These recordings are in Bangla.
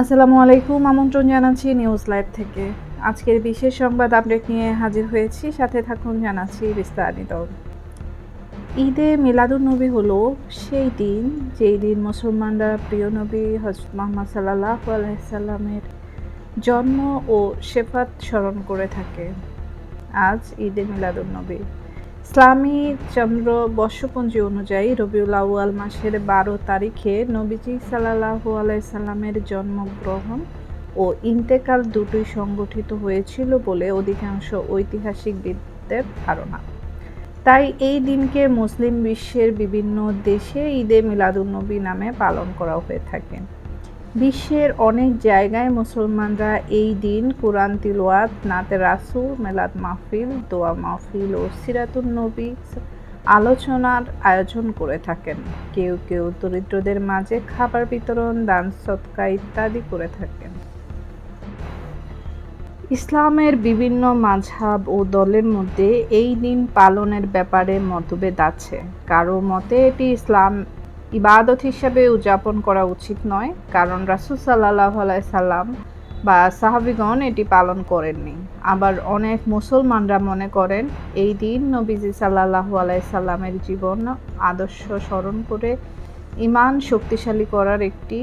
আসসালামু আলাইকুম, আমন্ত্রণ জানাচ্ছি নিউজ লাইভ থেকে। আজকের বিশেষ সংবাদ আপডেট নিয়ে হাজির হয়েছি, সাথে থাকুন জানাচ্ছি বিস্তারিত। ঈদে মিলাদুন্নবী হলো সেই দিন, যেই দিন মুসলমানরা প্রিয় নবী হজরত মোহাম্মদ সাল্লাহ আলাইসাল্লামের জন্ম ও শেফাত স্মরণ করে থাকে। আজ ঈদে মিলাদুন্নবী ইসলামী চন্দ্র বর্ষপঞ্জি অনুযায়ী রবিউল আউয়াল মাসের বারো তারিখে নবীজি সাল্লাহু আলাইসাল্লামের জন্মগ্রহণ ও ইন্তেকাল দুটোই সংগঠিত হয়েছিল বলে অধিকাংশ ঐতিহাসিকবিদদের ধারণা। তাই এই দিনকে মুসলিম বিশ্বের বিভিন্ন দেশে ঈদে মিলাদুন্নবী নামে পালন করা হয়ে থাকে। বিশ্বের অনেক জায়গায় মুসলমানরা এই দিন কোরআন তিলওয়াত, নাতে রাসুল, মেলাদ মাহফিল, দোয়া মাহফিল ও সিরাতুল নবী আলোচনার আয়োজন করে থাকেন। কেউ কেউ দরিদ্রদের মাঝে খাবার বিতরণ, দান সৎকা ইত্যাদি করে থাকেন। ইসলামের বিভিন্ন মাঝহাব ও দলের মধ্যে এই দিন পালনের ব্যাপারে মতভেদ আছে। কারও মতে এটি ইসলাম ইবাদত হিসাবে উদযাপন করা উচিত নয়, কারণ রাসুল সাল্লাহ সাল্লাম বা সাহাবিগণ এটি পালন করেননি। আবার অনেক মুসলমানরা মনে করেন, এই দিন নবীজি সাল্লাহ সাল্লামের জীবন আদর্শ স্মরণ করে ইমান শক্তিশালী করার একটি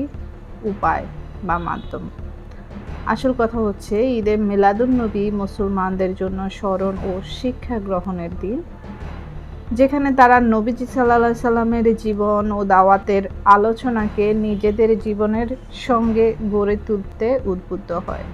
উপায় বা মাধ্যম। আসল কথা হচ্ছে, ঈদে মিলাদুন্নবী মুসলমানদের জন্য স্মরণ ও শিক্ষা গ্রহণের দিন। যেখানে তারা নবীজি সাল্লা সাল্লামের জীবন ও দাওয়াতের আলোচনাকে নিজেদের জীবনের সঙ্গে গড়ে তুলতে উদ্বুদ্ধ হয়।